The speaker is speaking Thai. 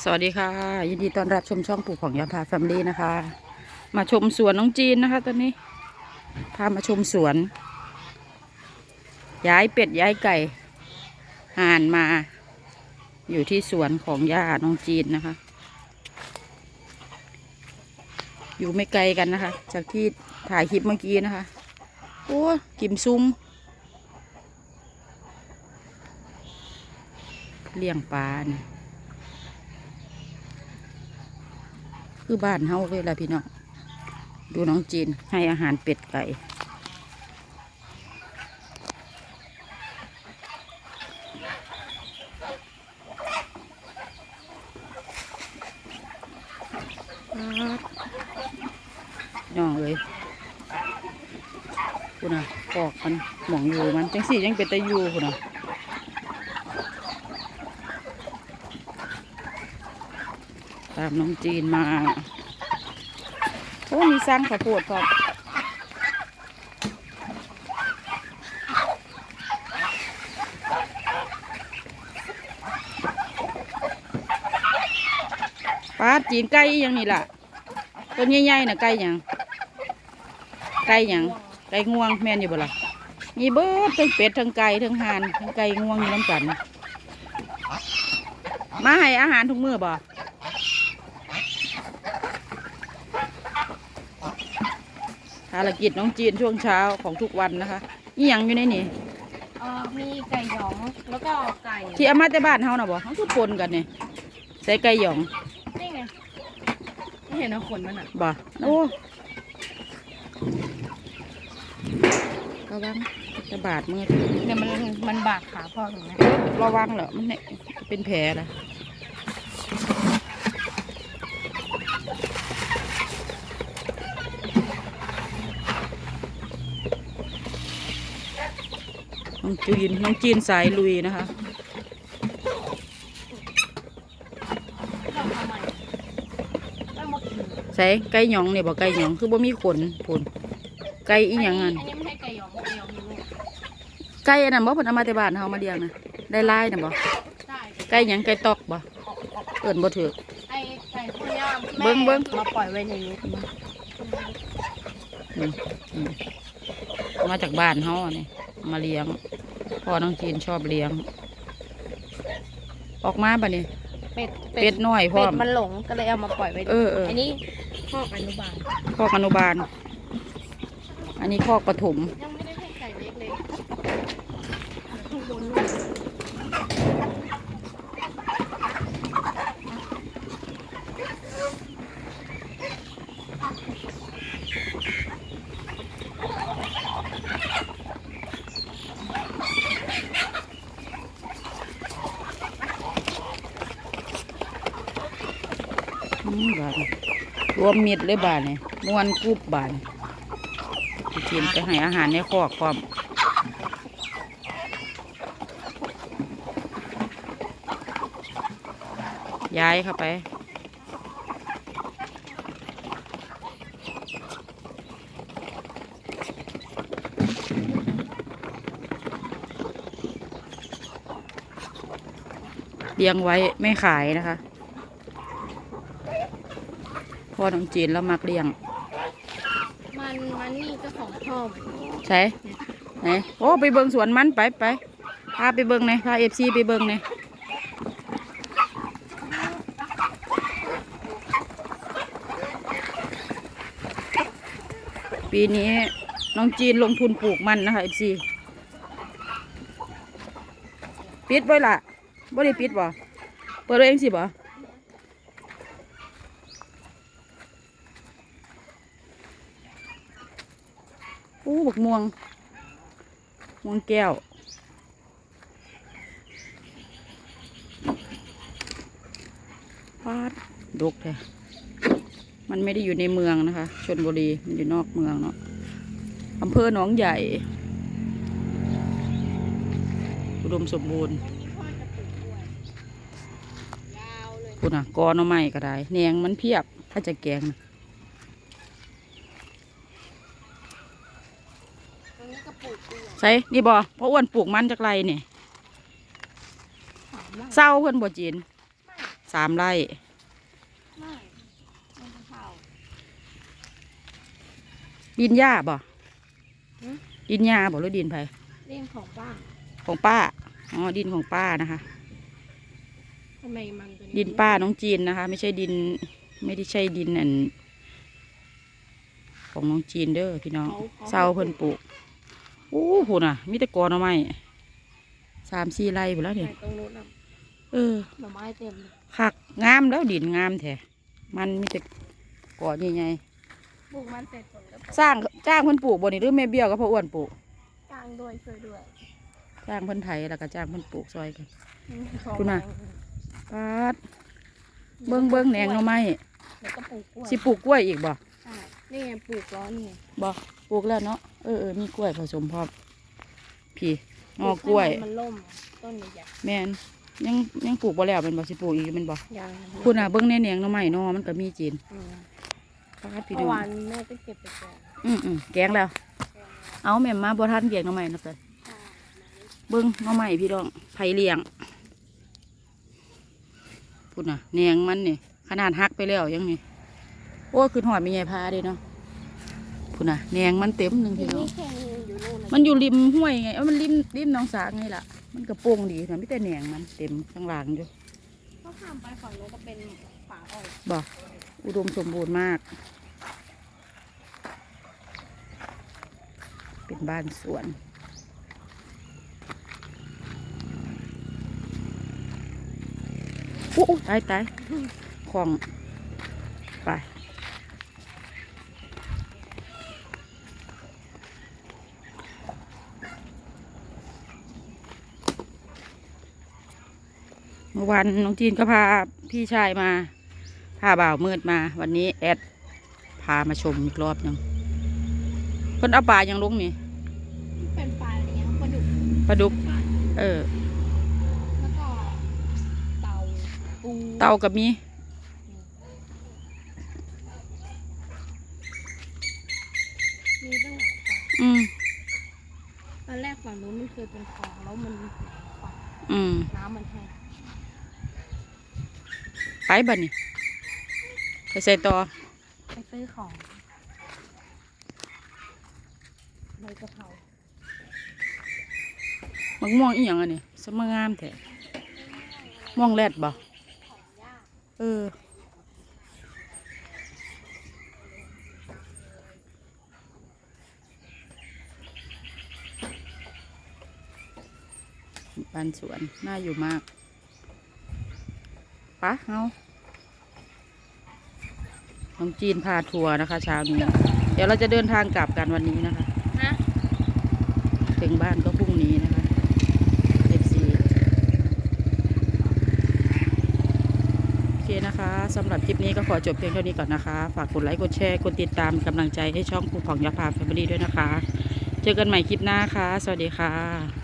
สวัสดีค่ะ ยินดีต้อนรับชมช่องปลูกของยาพาแฟมิลี่นะคะ มาชมสวนน้องจีนนะคะ ตอนนี้ พามาชมสวน ย้ายเป็ดย้ายไก่ห่านมา อยู่ที่สวนของย่าน้องจีนนะคะ อยู่ไม่ไกลกันนะคะ จากที่ถ่ายคลิปเมื่อกี้นะคะโอ้กิมซุ้มเลี้ยงปลาเนี่ย คือบ้านเฮาเลยล่ะพี่น้องดูน้องจีนให้อาหารเป็ดไก่น้องเลยคุณน่ะปอกมันหมองอยู่มันจังสี่ยังเป็นตะยูคุณน่ะามน้องจีนมา โอ้มีสร้างข้าวโพดครับป้าจีนไก่ยังนี่ล่ะ ตัวใหญ่ๆนะไก่ยังไก่ยังไก่งวงแม่นอยู่บ่ล่ะมีเบิดทั้งเป็ดทั้งไก่ทั้งห่านทั้งไก่งวงอยู่น้ำกัน มาให้อาหารทุกมื้อบ่ ภารกิจน้องจีนช่วงเช้าของทุกวันนะคะนี่ยังอยู่ในนี่เอ่อมีไก่หยองแล้วก็ไก่ที่เอามาแต่บ้านเฮาน่ะบ่เขาคือปนกันเนี่ยใส่ไก่หยองนี่ไงไม่เห็นว่าขนมันอะบ่โอ้ระวังจะบาดมือเนี่ยมันมันบาดขาพ่อถูกไหมเออระวังเหรอมันเนี่ยเป็นแผลนะ องจีนน้องจีนสายลุยนะคะเราทำไมต้องมากินใส่ไก่หยองเนี่ยบอกไก่หยองคือบ่มีขนผลไก่อีหยังอัอันนนี้ไม่ใช่ไก่หยองไก่หยองมีลูกไก่อันนั้นบ่เพิ่นเอามาแต่บ้านเฮามาเลี้ยงนะได้หลายน่ะบ่ใช่ไก่หยังไก่ตอกบ่เอิ้นบ่ถูกไอ้ไก่พวกเนี้ยเบิ่งเบิ่งมาปล่อยไว้ในนี้อืมอืมมาจากบ้านเฮาอันนี่มาเลี้ยง พ่อน้องจีนชอบเลี้ยง ออกมาบัดนี้เป็ดเป็ดน้อยพร้เป็อดมมันหลงก็เลยเอามาปล่อยไว้เออเอออันนี้คอกอนุบาลคอกอนุบาล อันนี้คอกปฐมยังไม่ได้ให้ไก่เล็กเลยข้างบน อืม บานรวมมิดเลยบาดนี่ม้วนกรุบบาดนี่พี่จีนไปให้อาหารในคอกพร้อมย้ายเข้าไป เลี้ยงไว้ไม่ขายนะคะ พ่อน้องจีนแล้วมักเลี้ยง มันมันนี่ก็ของพ่อเหมือนกันใช่ไหนโอ้ไปเบิงสวนมันไปไปพาไปเบิงเลยพาเอฟซีไปเบิงเลยปีนี้น้องจีนลงทุนปลูกมันนะคะเอฟซีปิดไว้ล่ะบ่ได้ปิดบ่เปิดไว้เองสิบ่ อู้บักม่วง ม่วงแก้วพาดดกแท้มันไม่ได้อยู่ในเมืองนะคะ ชนบุรี มันอยู่นอกเมืองเนาะอำเภอหนองใหญ่ อุดมสมบูรณ์ปลูกด้วยยาวเลยคุณอะกอหน่อไม้ก็ได้แหนงมันเพียบ ถ้าจะแกงนะ ตรงนี้ก็ปลูกด้วย ใส่นี่บ่เพราะอ้วนปลูกมันจากไรเนี่ยถามว่าเศร้าเพื่อนบ่จีนสามไร่ไม่มันเป็นเผาดินหญ้าบ่หือดินหญ้าบ่หรือดินไผเรื่องของบ้านของป้า อ๋อ ดินของป้านะคะทำไมมันเป็นดินป้าน้องจีนนะคะ ไม่ใช่ดิน ไม่ได้ใช่ดินอัน ของน้องจีนเด้อพี่น้องเศร้าเพิ่นปลูก โอ้โหน่ะ มีแต่กอหน่อไม้สามสี่ไร่หมดแล้วไหนเนี่ยตรงนู้นน่ะเออหน่อไม้เต็มเลยคักงามแล้วดินงามแท้มันมีแต่กอใหญ่ปลูกมันเสร็จผลก็ตกๆสร้างจ้างเพิ่นปลูกบ่นี่หรือแม่เบี้ยวกับพ่ออ้วนปลูกกลางด้วยช่วยด้วยจ้างเพิ่นไถแล้วก็จ้างเพิ่นปลูกซอยกัน ของคุณน่ะ ปาดเบิ่งเบิ่งแหนงหน่อไม้แล้วก็ปลูกกล้วยสิปลูกกล้วยอีกบ่ใช่นี่ไงปลูกร้อนนี่ไงบ่ปลูกแล้วเนาะ เออเออมีกล้วยผสมพร้อมพี่งอกล้วยปให้มันล่มต้นใหญ่แม่นยังยังปลูกบ่แล้วแมันบ่สิปลูกอีกแมันบ่ๆยังคุณน่ะเบิ่งในแหนงหน่อไม้เนาะมันก็มีจีนอืมปาดพี่เมื่น้อองวานแม่ก็เก็บไปแกงอืมอืมแกงแล้ว เอาแม่มาบ่ทันเกียงหน่อไม้นะเพิ่นใช่เบิ่งหน่อไม้พี่น้องไผเลี้ยงพูดน่ะแหนงมันนี่ขนาดหักไปแล้วยังนี่โอ้ยคือหอดมีใหญ่พาเด้เนาะ พูดน่ะแหนงมันเต็มหนึงทีพี่น้อนี้งแค่นี้อยู่นู่นนะมันอยู่ริมห้วยไงเอ้ามันริมริมหนองสาไงล่ะ มันกระโปร่งดีนะไม่แต่แหนงมันเต็มข้างล่างอยู่เขาข้ามไปฝั่งนู้นก็เป็นป่าอ้อยบอกอุดมสมบูรณ์มาก เป็นบ้านสวน อู้อู้ตายตายของไป มื่อวานน้องจีนก็พาพี่ชายมา พาบ่าวมืดมา วันนี้แอดพามาชมอีกรอบหนึ่งเพิ่นเอาปลายังลงนี่เป็นปลาเลี้ยงปลาดุกปลาดุก เออ แล้วก็เต่าปูเต่ากับมีมีตั้งหลายปลาอืมตอนแรกฝั่งนู้นมันเคยเป็นคลองแล้วมันฝั่งอืมน้ำมันแห้ง ไปบัดนี่ไปใส่ต่อ ไปซื้อของใบกะเพรามักม่วงอีหยังอันนี้สมงามแท้ม่วงแรดบ่ของยากเออบ้านสวน น่าอยู่มาก ปะเอาน้องจีนพาทัวร์นะคะเช้านี้ เดี๋ยวเราจะเดินทางกลับกันวันนี้นะคะฮะถึงบ้านก็พรุ่งนี้นะคะ FC โอเคนะคะสำหรับคลิปนี้ก็ขอจบเพียงเท่านี้ก่อนนะคะ ฝากกดไลค์ กดแชร์ กดติดตามเป็นกำลังใจให้ช่องครูของยาพาแฟมิลี่ด้วยนะคะ เจอกันใหม่คลิปหน้าค่ะ สวัสดีค่ะ